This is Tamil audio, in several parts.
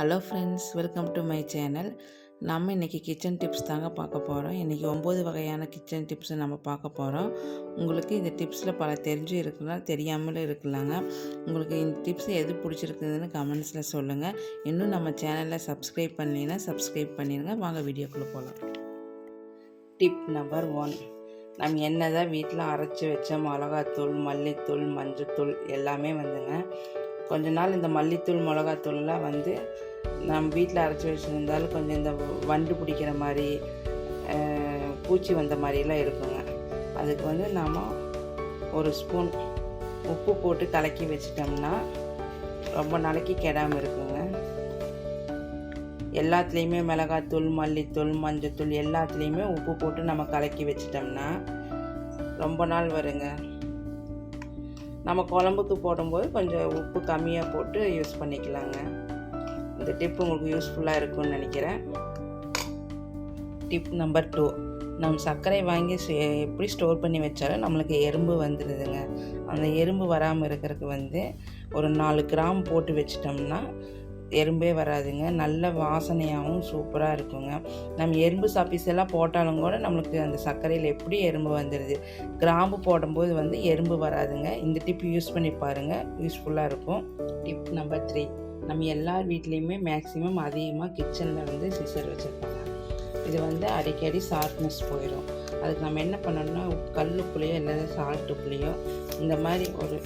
Hello friends welcome to my channel நம்ம இன்றைக்கி கிச்சன் டிப்ஸ் தாங்க பார்க்க போகிறோம் இன்றைக்கி ஒம்பது வகையான கிச்சன் டிப்ஸை நம்ம பார்க்க போகிறோம் உங்களுக்கு இந்த டிப்ஸில் பல தெரிஞ்சு இருக்கலாம் தெரியாமலும் இருக்கலாங்க. உங்களுக்கு இந்த டிப்ஸ் எது பிடிச்சிருக்குதுன்னு கமெண்ட்ஸில் சொல்லுங்கள் இன்னும் நம்ம சேனலில் சப்ஸ்கிரைப் பண்ணலைன்னா சப்ஸ்கிரைப் பண்ணிடுங்க வாங்க வீடியோக்குள்ளே போகலாம் டிப் நம்பர் ஒன் நம்ம என்ன தான் வீட்டில் அரைச்சி வச்ச மிளகாத்தூள் மல்லித்தூள் மஞ்சத்தூள் எல்லாமே வந்துங்க. கொஞ்ச நாள் இந்த மல்லித்தூள் மிளகாத்தூள்லாம் வந்து நம்ம வீட்டில் அரைச்சி வச்சுருந்தாலும் கொஞ்சம் இந்த வண்டு பிடிக்கிற மாதிரி பூச்சி வந்த மாதிரிலாம் இருக்குங்க. அதுக்கு வந்து நாம் ஒரு ஸ்பூன் உப்பு போட்டு கலக்கி வச்சிட்டோம்னா ரொம்ப நாளைக்கு கெடாமல் இருக்குங்க. எல்லாத்துலேயுமே மிளகாத்தூள் மல்லித்தூள் மஞ்சத்தூள் எல்லாத்துலேயுமே உப்பு போட்டு நம்ம கலக்கி வச்சிட்டோம்னா ரொம்ப நாள் வருங்க. நம்ம குழம்புக்கு போடும்போது கொஞ்சம் உப்பு கம்மியாக போட்டு யூஸ் பண்ணிக்கலாங்க. இந்த டிப் உங்களுக்கு யூஸ்ஃபுல்லாக இருக்கும்னு நினைக்கிறேன். டிப் நம்பர் டூ நம்ம சர்க்கரை வாங்கி எப்படி ஸ்டோர் பண்ணி வச்சாலும் நம்மளுக்கு எறும்பு வந்துடுதுங்க அந்த எறும்பு வராமல் இருக்கிறதுக்கு வந்து ஒரு நாலு கிராம் போட்டு வச்சிட்டோம்னா எறும்பே வராதுங்க. நல்ல வாசனையாகவும் சூப்பராக இருக்குங்க. நம்ம எறும்பு சாப்பீஸ் எல்லாம் போட்டாலும் கூட நம்மளுக்கு அந்த சர்க்கரையில் எப்படி எறும்பு வந்துடுது கிராம்பு போடும்போது வந்து எறும்பு வராதுங்க. இந்த டிப் யூஸ் பண்ணி பாருங்கள் யூஸ்ஃபுல்லாக இருக்கும். டிப் நம்பர் த்ரீ நம்ம எல்லார் வீட்லேயுமே மேக்ஸிமம் அதிகமாக கிச்சனில் வந்து சிசர் வச்சுருப்பாங்க. இது வந்து அடிக்கடி ஷார்ப்னஸ் போயிடும் அதுக்கு நம்ம என்ன பண்ணணும்னா கல்லுக்குள்ளேயோ இல்லை சால்ட் உப்புலையோ இந்த மாதிரி ஒரு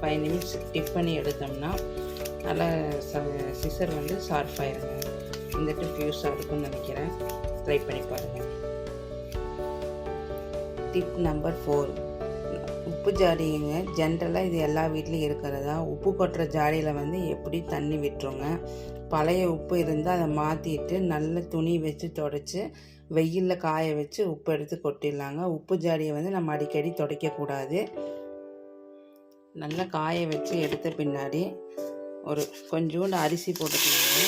ஃபைவ் நிமிட்ஸ் டிப் பண்ணி எடுத்தோம்னா நல்லா சிசர் வந்து ஷார்ப் ஆயிருங்க இந்த டிப் யூஸாக இருக்கும்னு நினைக்கிறேன். ட்ரை பண்ணி பாருங்கள் டிப் நம்பர் ஃபோர் உப்பு ஜாடிங்க. ஜென்ரலாக இது எல்லா வீட்லேயும் இருக்கிறதா? உப்பு கொட்டுற ஜாடியில் வந்து எப்படி தண்ணி விட்டுருங்க? பழைய உப்பு இருந்தால் அதை மாற்றிட்டு நல்ல துணி வச்சு தொடச்சி வெயிலில் காய வச்சு உப்பு எடுத்து கொட்டிடலாங்க. உப்பு ஜாடியை வந்து நம்ம அடிக்கடி துடைக்கக்கூடாது. நல்லா காய வச்சு எடுத்த பின்னாடி ஒரு கொஞ்சோண்டு அரிசி போட்டுக்கலாங்க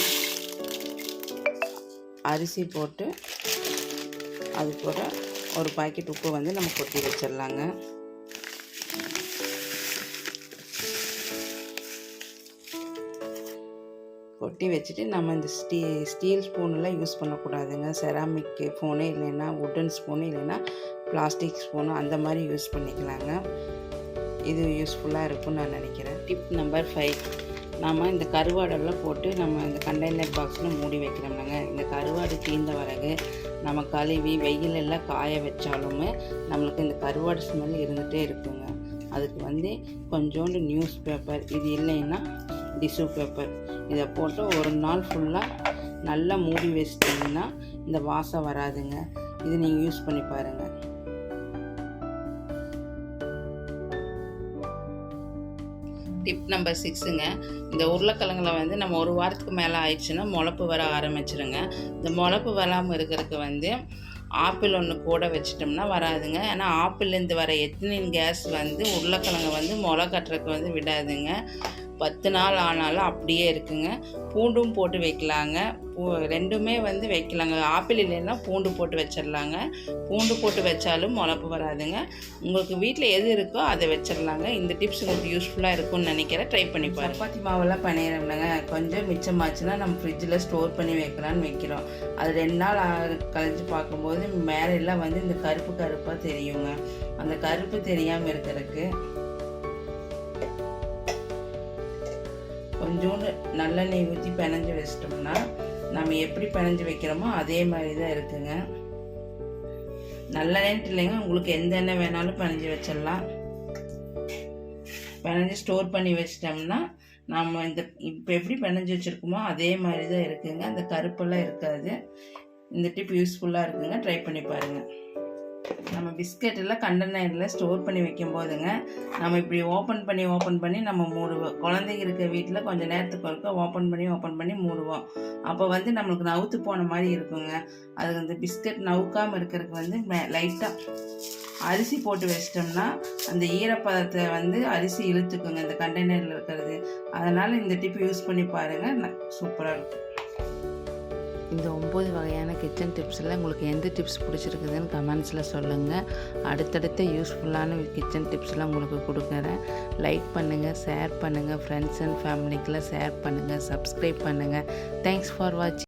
அரிசி போட்டு அது கூட ஒரு பாக்கெட் உப்பு வந்து நம்ம கொட்டி வச்சிடலாங்க. கொட்டி வச்சுட்டு நம்ம இந்த ஸ்டீ ஸ்டீல் ஸ்பூனெல்லாம் யூஸ் பண்ணக்கூடாதுங்க. செராமிக் ஃபோனு இல்லைன்னா உட்டன் ஸ்பூனு இல்லைன்னா பிளாஸ்டிக் ஸ்பூனு அந்த மாதிரி யூஸ் பண்ணிக்கலாங்க. இது யூஸ்ஃபுல்லாக இருக்கும்னு நான் நினைக்கிறேன். டிப் நம்பர் ஃபைவ் நாம் இந்த கருவாடெல்லாம் போட்டு நம்ம இந்த கண்டெய்னர் பாக்ஸில் மூடி வைக்கிறோம்லங்க. இந்த கருவாடு தீர்ந்த பிறகு நம்ம கழுவி வெயில் எல்லாம் காய வச்சாலுமே நம்மளுக்கு இந்த கருவாடு ஸ்மெல் இருந்துகிட்டே இருக்குங்க. அதுக்கு வந்து கொஞ்சோண்டு நியூஸ் பேப்பர் இது இல்லைன்னா டிஷ்யூ பேப்பர் இதை போட்டு ஒரு நாள் ஃபுல்லாக நல்லா மூடி வச்சிட்டிங்கன்னா இந்த வாசம் வராதுங்க. இது நீங்கள் யூஸ் பண்ணி பாருங்கள் டிப் நம்பர் சிக்ஸுங்க இந்த உருளைக்கிழங்குல வந்து நம்ம ஒரு வாரத்துக்கு மேலே ஆயிடுச்சுன்னா முளப்பு வர ஆரம்பிச்சிருங்க. இந்த முளப்பு வராமல் இருக்கிறதுக்கு வந்து ஆப்பிள் ஒன்று கூட வச்சிட்டோம்னா வராதுங்க. ஏன்னா ஆப்பிள்லேருந்து வர எத்தனின் கேஸ் வந்து உருளைக்கிழங்கு வந்து முளை கட்டுறதுக்கு வந்து விடாதுங்க. பத்து நாள் ஆனாலும் அப்படியே இருக்குங்க. பூண்டும் போட்டு வைக்கலாங்க. பூ ரெண்டுமே வந்து வைக்கலாங்க. ஆப்பிள் இல்லைன்னா பூண்டு போட்டு வச்சிடலாங்க. பூண்டு போட்டு வச்சாலும் முளப்பு வராதுங்க. உங்களுக்கு வீட்டில் எது இருக்கோ அதை வச்சிடலாங்க. இந்த டிப்ஸ் உங்களுக்கு யூஸ்ஃபுல்லாக இருக்கும்னு நினைக்கிறேன். ட்ரை பண்ணி பாருங்க. சப்பாத்தி மாவெல்லாம் பண்ணிடுறோம்லங்க. கொஞ்சம் மிச்சமாச்சுன்னா நம்ம ஃப்ரிட்ஜில் ஸ்டோர் பண்ணி வைக்கலாம்னு வைக்கிறோம். அது ரெண்டு நாள் கழிச்சு பார்க்கும்போது மேலே எல்லாம் வந்து இந்த கருப்பு கருப்பாக தெரியுங்க. அந்த கருப்பு தெரியாமல் இருக்கிறதுக்கு கொஞ்சோண்டு நல்லெண்ணெய் ஊற்றி பிணைஞ்சு வச்சிட்டோம்னா நம்ம எப்படி பிணைஞ்சு வைக்கிறோமோ அதே மாதிரி தான் இருக்குங்க நல்லெண்ணெய் இல்லைங்க உங்களுக்கு எந்த எண்ணெய் வேணாலும் பிணைஞ்சு வச்சிடலாம். பிணைஞ்சு ஸ்டோர் பண்ணி வச்சிட்டோம்னா நம்ம இந்த இப்போ எப்படி பிணைஞ்சு வச்சுருக்கோமோ அதே மாதிரி தான் இருக்குங்க. அந்த கருப்பெல்லாம் இருக்காது. இந்த டிப் யூஸ்ஃபுல்லாக இருக்குங்க. ட்ரை பண்ணி பாருங்கள் நம்ம பிஸ்கெட்டெல்லாம் கண்டெய்னரில் ஸ்டோர் பண்ணி வைக்கும் போதுங்க நம்ம இப்படி ஓப்பன் பண்ணி ஓப்பன் பண்ணி நம்ம மூடுவோம். குழந்தைங்க இருக்க வீட்டில் கொஞ்சம் நேரத்துக்கு ஒருக்க ஓப்பன் பண்ணி ஓப்பன் பண்ணி மூடுவோம். அப்போ வந்து நம்மளுக்கு நவுத்து போன மாதிரி இருக்குங்க. அது அந்த பிஸ்கட் நவுக்காமல் இருக்கிறதுக்கு வந்து லைட்டாக அரிசி போட்டு வச்சிட்டோம்னா அந்த ஈரப்பதத்தை வந்து அரிசி இழுத்துக்குங்க இந்த கண்டெய்னரில் இருக்கிறது. அதனால் இந்த டிப் யூஸ் பண்ணி பாருங்கள் சூப்பராக இருக்கும். இந்த ஒம்பது வகையான கிச்சன் டிப்ஸில் உங்களுக்கு எந்த டிப்ஸ் பிடிச்சிருக்குதுன்னு கமெண்ட்ஸில் சொல்லுங்கள் அடுத்தடுத்த யூஸ்ஃபுல்லான கிச்சன் டிப்ஸ்லாம் உங்களுக்கு கொடுக்குறேன். லைக் பண்ணுங்கள் ஷேர் பண்ணுங்கள் ஃப்ரெண்ட்ஸ் அண்ட் ஃபேமிலிக்கெலாம் ஷேர் பண்ணுங்கள் சப்ஸ்கிரைப் பண்ணுங்கள் தேங்க்ஸ் ஃபார் வாட்சிங்